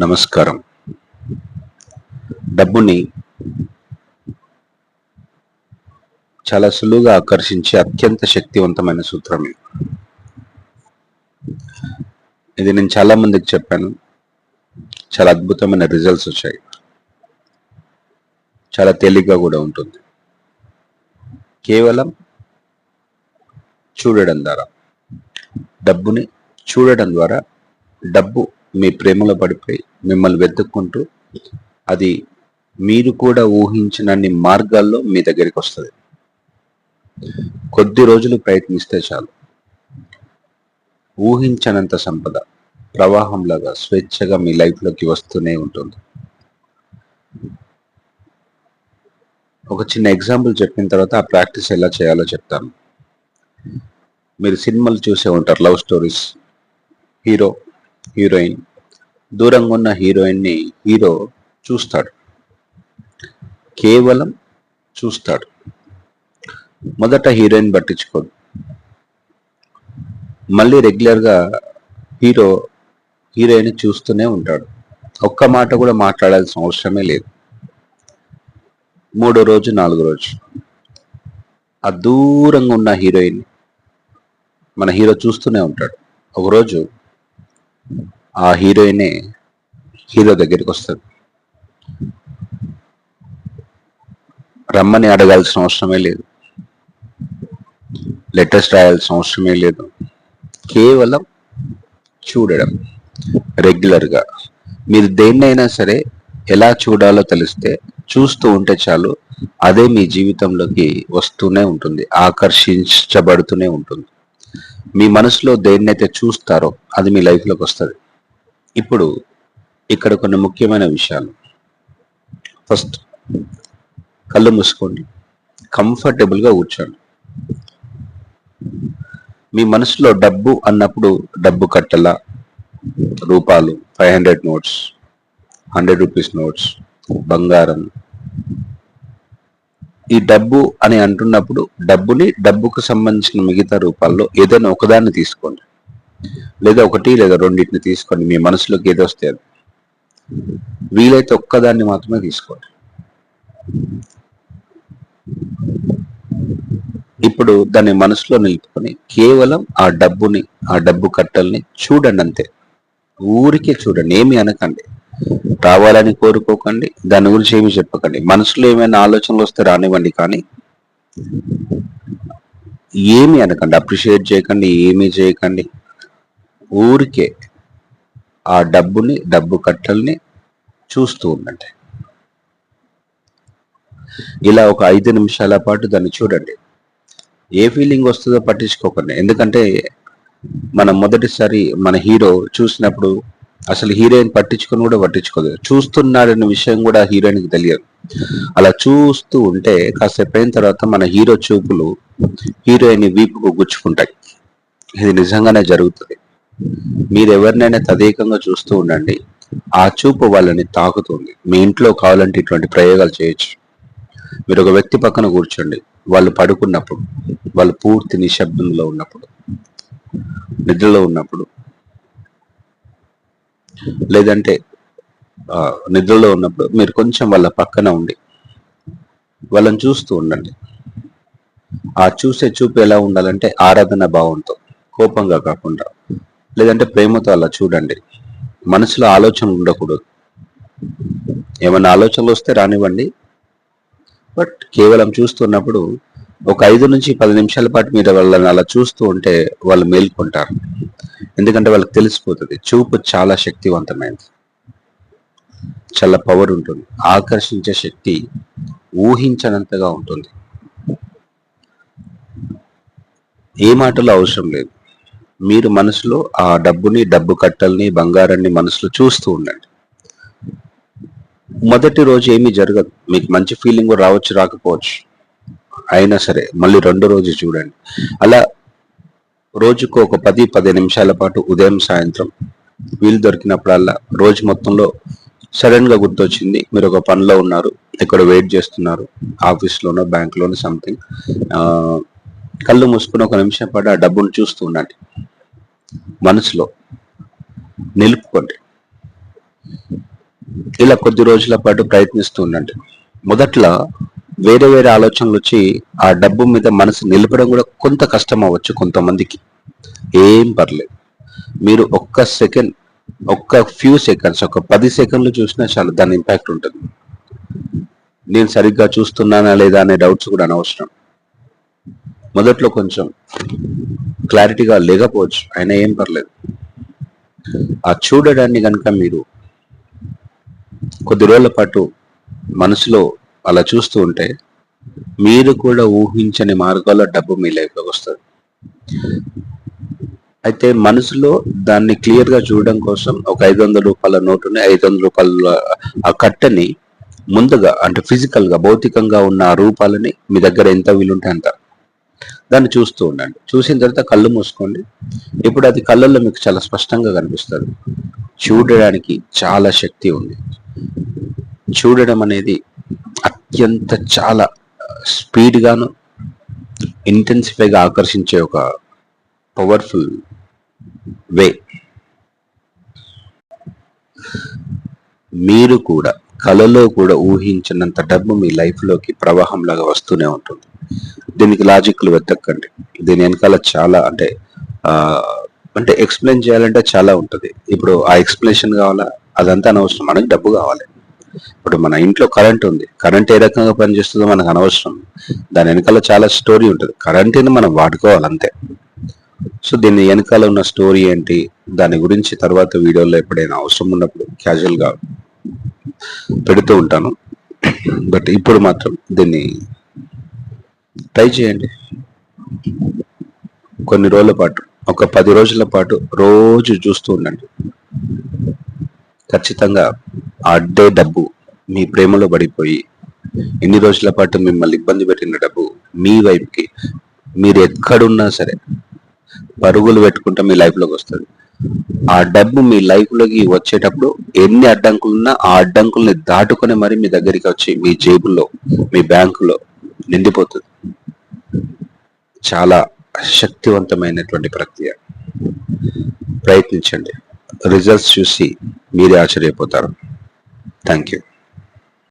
నమస్కారం. డబ్బుని చాలా సులువుగా ఆకర్షించే అత్యంత శక్తివంతమైన సూత్రం ఇది. నేను చాలా మందికి చెప్పాను. చాలా అద్భుతమైన రిజల్ట్స్ వచ్చాయి. చాలా తేలిగ్గా కూడా ఉంటుంది. కేవలం చూడడం ద్వారా. డబ్బుని చూడడం ద్వారా డబ్బు మీ ప్రేమలో పడిపోయి మిమ్మల్ని వెతుక్కుంటూ అది మీరు కూడా ఊహించినన్ని మార్గాల్లో మీ దగ్గరికి వస్తుంది. కొద్ది రోజులు ప్రయత్నిస్తే చాలు. ఊహించనంత సంపద ప్రవాహంలాగా స్వేచ్ఛగా మీ లైఫ్లోకి వస్తూనే ఉంటుంది. ఒక చిన్న ఎగ్జాంపుల్ చెప్పిన తర్వాత ఆ ప్రాక్టీస్ ఎలా చేయాలో చెప్తాను. మీరు సినిమాలు చూసే ఉంటారు లవ్ స్టోరీస్ హీరో హీరోయిన్. దూరంగా ఉన్న హీరోయిన్ని హీరో చూస్తాడు. కేవలం చూస్తాడు. మొదట హీరోయిన్ పట్టించుకోడు. మళ్ళీ రెగ్యులర్గా హీరో హీరోయిన్ చూస్తూనే ఉంటాడు. ఒక్క మాట కూడా మాట్లాడాల్సిన అవసరమే లేదు. మూడో రోజు నాలుగో రోజు. ఆ దూరంగా ఉన్న హీరోయిన్ మన హీరో చూస్తూనే ఉంటాడు. ఒకరోజు ఆ హీరోయినే హీరో దగ్గరికి వస్తుంది రమ్మని అడగాల్సిన అవసరమే లేదు. లెటర్స్ రాయాల్సిన అవసరమే లేదు. కేవలం చూడడం. రెగ్యులర్గా. మీరు దేన్నైనా సరే ఎలా చూడాలో తెలిస్తే చూస్తూ ఉంటే చాలు అదే మీ జీవితంలోకి వస్తూనే ఉంటుంది ఆకర్షించబడుతూనే ఉంటుంది. మీ మనసులో దేన్నైతే చూస్తారో అది మీ లైఫ్లోకి వస్తుంది. ఇప్పుడు ఇక్కడ కొన్ని ముఖ్యమైన విషయాలు. ఫస్ట్ కళ్ళు మూసుకోండి. కంఫర్టబుల్గా కూర్చోండి. మీ మనసులో డబ్బు అన్నప్పుడు డబ్బు కట్టల? రూపాలు five hundred notes hundred rupees notes బంగారం ఈ డబ్బు అని అంటున్నప్పుడు డబ్బుని డబ్బుకు సంబంధించిన మిగతా రూపాల్లో ఏదైనా ఒకదాన్ని తీసుకోండి. లేదా ఒకటి లేదా రెండింటిని తీసుకోండి. మీ మనసులోకి ఏదో వస్తే అది. వీలైతే ఒక్కదాన్ని మాత్రమే తీసుకోండి. ఇప్పుడు దాన్ని మనసులో నిలుపుకొని కేవలం ఆ డబ్బుని ఆ డబ్బు కట్టల్ని చూడండి అంతే. ఊరికే చూడండి. ఏమి అనకండి. రావాలని కోరుకోకండి దాని గురించి ఏమి చెప్పకండి. మనసులో ఏమైనా ఆలోచనలు వస్తే రానివ్వండి కానీ ఏమి అనకండి అప్రిషియేట్ చేయకండి ఏమీ చేయకండి. ఊరికే ఆ డబ్బుని డబ్బు కట్టల్ని చూస్తూ ఉండండి. ఇలా ఒక ఐదు నిమిషాల పాటు దాన్ని చూడండి. ఏ ఫీలింగ్ వస్తుందో పట్టించుకోకండి. ఎందుకంటే మనం మొదటిసారి మన హీరో చూసినప్పుడు అసలు హీరోయిన్ పట్టించుకుని కూడా పట్టించుకోదు. చూస్తున్నాడన్న విషయం కూడా హీరోయిన్కి తెలియదు. అలా చూస్తూ ఉంటే కాసేపు అయిన తర్వాత మన హీరో చూపులు హీరోయిన్ వీపుకు గుచ్చుకుంటాయి. ఇది నిజంగానే జరుగుతుంది. మీరు ఎవరినైనా తదేకంగా చూస్తూ ఉండండి. ఆ చూపు వాళ్ళని తాకుతుంది. మీ ఇంట్లో కావాలంటే ఇటువంటి ప్రయోగాలు చేయొచ్చు. మీరు ఒక వ్యక్తి పక్కన కూర్చోండి. వాళ్ళు పడుకున్నప్పుడు వాళ్ళు పూర్తి నిశ్శబ్దంలో ఉన్నప్పుడు నిద్రలో ఉన్నప్పుడు లేదంటే ఆ, నిద్రలో ఉన్నప్పుడు మీరు కొంచెం వాళ్ళ పక్కన ఉండి వాళ్ళని చూస్తూ ఉండండి. ఆ చూసే చూపు ఎలా ఉండాలంటే ఆరాధన భావంతో కోపంగా కాకుండా లేదంటే ప్రేమతో అలా చూడండి. మనసులో ఆలోచన ఉండకూడదు. ఏమైనా ఆలోచనలు వస్తే రానివ్వండి. బట్ కేవలం చూస్తున్నప్పుడు ఒక ఐదు నుంచి పది నిమిషాల పాటు మీరు వాళ్ళని అలా చూస్తూ ఉంటే వాళ్ళు మేల్కొంటారు. ఎందుకంటే వాళ్ళకి తెలిసిపోతుంది చూపు చాలా శక్తివంతమైనది. చాలా పవర్ ఉంటుంది. ఆకర్షించే శక్తి ఊహించనంతగా ఉంటుంది. ఏ మాటలు అవసరం లేదు. మీరు మనసులో ఆ డబ్బుని డబ్బు కట్టల్ని బంగారాన్ని మనసులో చూస్తూ ఉండండి. మొదటి రోజు ఏమీ జరగదు. మీకు మంచి ఫీలింగ్ కూడా రావచ్చు రాకపోవచ్చు. అయినా సరే మళ్ళీ రెండో రోజు చూడండి. అలా రోజుకు ఒక పది పది నిమిషాల పాటు ఉదయం సాయంత్రం వీలు దొరికినప్పుడల్లా రోజు మొత్తంలో సడన్గా గుర్తొచ్చింది మీరు ఒక పనిలో ఉన్నారు ఇక్కడ వెయిట్ చేస్తున్నారు ఆఫీస్లోనో బ్యాంక్లోనో సంథింగ్. కళ్ళు మూసుకుని ఒక నిమిషం పాటు ఆ డబ్బును చూస్తూ ఉండండి. మనసులో నిలుపుకోండి. ఇలా కొద్ది రోజుల పాటు ప్రయత్నిస్తూ ఉండండి. మొదట్లో వేరే వేరే ఆలోచనలు వచ్చి ఆ డబ్బు మీద మనసు నిలపడం కూడా కొంత కష్టం అవ్వచ్చు కొంతమందికి. ఏం పర్లేదు. మీరు ఒక్క సెకండ్ ఒక్క ఫ్యూ సెకండ్స్ ఒక పది సెకండ్లు చూసినా చాలు దాని ఇంపాక్ట్ ఉంటుంది. నేను సరిగ్గా చూస్తున్నానా లేదా అనే డౌట్స్ కూడా అనవసరం. మొదట్లో కొంచెం క్లారిటీగా లేకపోవచ్చు అయినా ఏం పర్లేదు. ఆ చూడడాన్ని కనుక మీరు కొద్ది రోజుల పాటు మనసులో అలా చూస్తూ ఉంటే మీరు కూడా ఊహించని మార్గాల్లో డబ్బు మీ లైఫ్లోకి వస్తుంది. అయితే మనసులో దాన్ని క్లియర్గా చూడడం కోసం ఒక ఐదు వందల రూపాయల నోటుని ఐదు వందల రూపాయల ఆ కట్టని ముందుగా అంటే ఫిజికల్గా భౌతికంగా ఉన్న ఆ రూపాలని మీ దగ్గర ఎంత వీలుంటే అంత దాన్ని చూస్తూ ఉండండి. చూసిన తర్వాత కళ్ళు మూసుకోండి. ఇప్పుడు అది కళ్ళల్లో మీకు చాలా స్పష్టంగా కనిపిస్తుంది. చూడడానికి చాలా శక్తి ఉంది. చూడడం అనేది అత్యంత చాలా స్పీడ్గాను ఇంటెన్సిఫైగా ఆకర్షించే ఒక పవర్ఫుల్ వే మీరు కూడా కలలో కూడా ఊహించినంత డబ్బు మీ లైఫ్లోకి ప్రవాహంలాగా వస్తూనే ఉంటుంది. దీనికి లాజిక్లు వెతక్కండి దీని వెనకాల చాలా అంటే అంటే ఎక్స్ప్లెయిన్ చేయాలంటే చాలా ఉంటుంది. ఇప్పుడు ఆ ఎక్స్ప్లెనేషన్ కావాలా? అదంతా అనవసరం. మనకి డబ్బు కావాలి. ఇప్పుడు మన ఇంట్లో కరెంట్ ఉంది. కరెంట్ ఏ రకంగా పనిచేస్తుందో మనకు అనవసరం. దాని వెనకాల చాలా స్టోరీ ఉంటుంది. కరెంట్ని మనం వాడుకోవాలి అంతే సో దీని వెనకాల ఉన్న స్టోరీ ఏంటి? దాని గురించి తర్వాత వీడియోలో ఎప్పుడైనా అవసరం ఉన్నప్పుడు క్యాజువల్గా పెడుతూ ఉంటాను. బట్ ఇప్పుడు మాత్రం దీన్ని ట్రై చేయండి. కొన్ని రోజుల పాటు ఒక పది రోజుల పాటు రోజు చూస్తూ ఉండండి. ఖచ్చితంగా అడ్డే డబ్బు మీ ప్రేమలో పడిపోయి ఎన్ని రోజుల పాటు మిమ్మల్ని ఇబ్బంది పెట్టిన డబ్బు మీ వైపుకి మీరు ఎక్కడున్నా సరే పరుగులు పెట్టుకుంటే మీ లైఫ్లోకి వస్తుంది. ఆ డబ్బు మీ లైఫ్లోకి వచ్చేటప్పుడు ఎన్ని అడ్డంకులున్నా ఆ అడ్డంకుల్ని దాటుకొని మరి మీ దగ్గరికి వచ్చి మీ జేబుల్లో మీ బ్యాంకులో నిండిపోతుంది. చాలా శక్తివంతమైనటువంటి ప్రక్రియ. ప్రయత్నించండి. రిజల్ట్స్ చూసి మీరే ఆశ్చర్యపోతారు. Thank you.